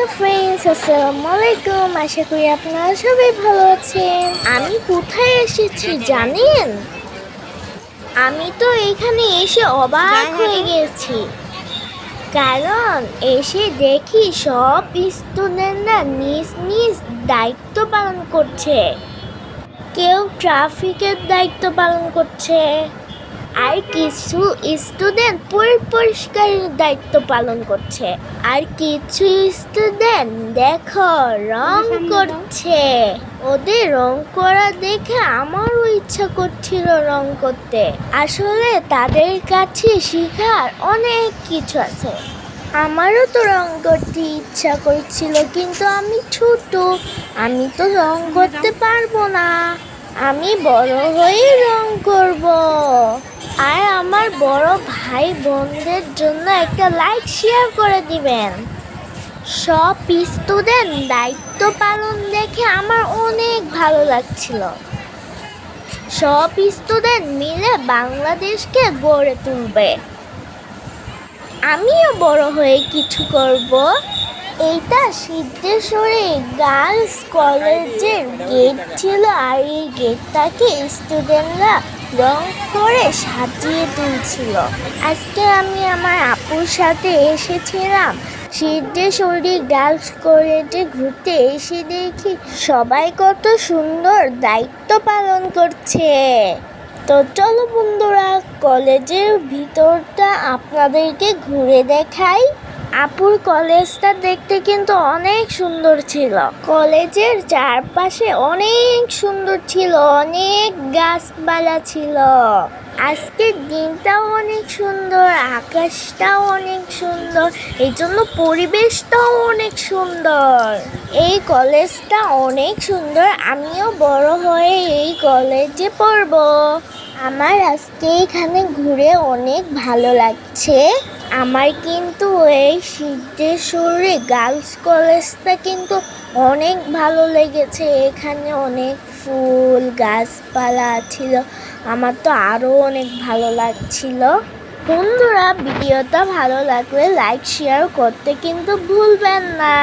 Hello friends আসসালামু আলাইকুম। আশা করি আপনারা সবাই ভালো আছেন। আমি কোথায় এসেছি জানেন? আমি তো এখানে এসে অবাক হয়ে গেছি। কারণ এসে দেখি সব স্টুডেন্টরা নিজ নিজ দায়িত্ব পালন করছে। কেউ ট্রাফিকের দায়িত্ব পালন করছে। আর কিছু স্টুডেন্ট পরিষ্কারের দায়িত্ব পালন করছে। আর কিছু স্টুডেন্ট দেখো রং করছে। ওদের রং করা দেখে আমারও ইচ্ছা করছিল রং করতে। আসলে তাদের কাছে শেখার অনেক কিছু আছে। আমারও তো রং করতে ইচ্ছা করছিল কিন্তু আমি ছোট আমি তো রং করতে পারব না। আমি বড় হয়ে রং করব। বড় ভাই বোনদের জন্য একটা লাইক শেয়ার করে দিবেন। সব স্টুডেন্ট দায়িত্ব পালন দেখে আমার অনেক ভালো লাগছিল। সব স্টুডেন্ট মিলে বাংলাদেশকে গড়ে তুলবে। আমিও বড় হয়ে কিছু করব। এইটা সিদ্ধেশ্বরী গার্লস কলেজের গেট ছিল আর এই গেটটাকে স্টুডেন্টরা রং করে সাজিয়ে তুলছিল। আজকে আমি আমার আপুর সাথে এসেছিলাম। সিদ্ধেশ্বরী গার্লস কলেজে ঘুরতে এসে দেখি সবাই কত সুন্দর দায়িত্ব পালন করছে। তো চলো বন্ধুরা, কলেজের ভিতরটা আপনাদেরকে ঘুরে দেখাই। আপুর কলেজটা দেখতে কিন্তু অনেক সুন্দর ছিল। কলেজের চারপাশে অনেক সুন্দর ছিল, অনেক গাছপালা ছিল। আজকের দিনটাও অনেক সুন্দর, আকাশটাও অনেক সুন্দর এই জন্য পরিবেশটাও অনেক সুন্দর। এই কলেজটা অনেক সুন্দর, আমিও বড় হয়ে এই কলেজে পড়ব। আমার আজকে এখানে ঘুরে অনেক ভালো লাগছে। আমার কিন্তু এই সিদ্ধেশ্বরী গার্লস কলেজটা কিন্তু অনেক ভালো লেগেছে। এখানে অনেক ফুল, গাছপালা ছিল। আমার তো আরও অনেক ভালো লাগছিল। বন্ধুরা, ভিডিওটা ভালো লাগলে লাইক শেয়ার করতে কিন্তু ভুলবেন না।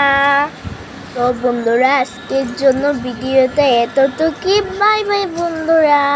তো বন্ধুরা, আজকের জন্য ভিডিওটা এতটুকুই। বাই বাই বন্ধুরা।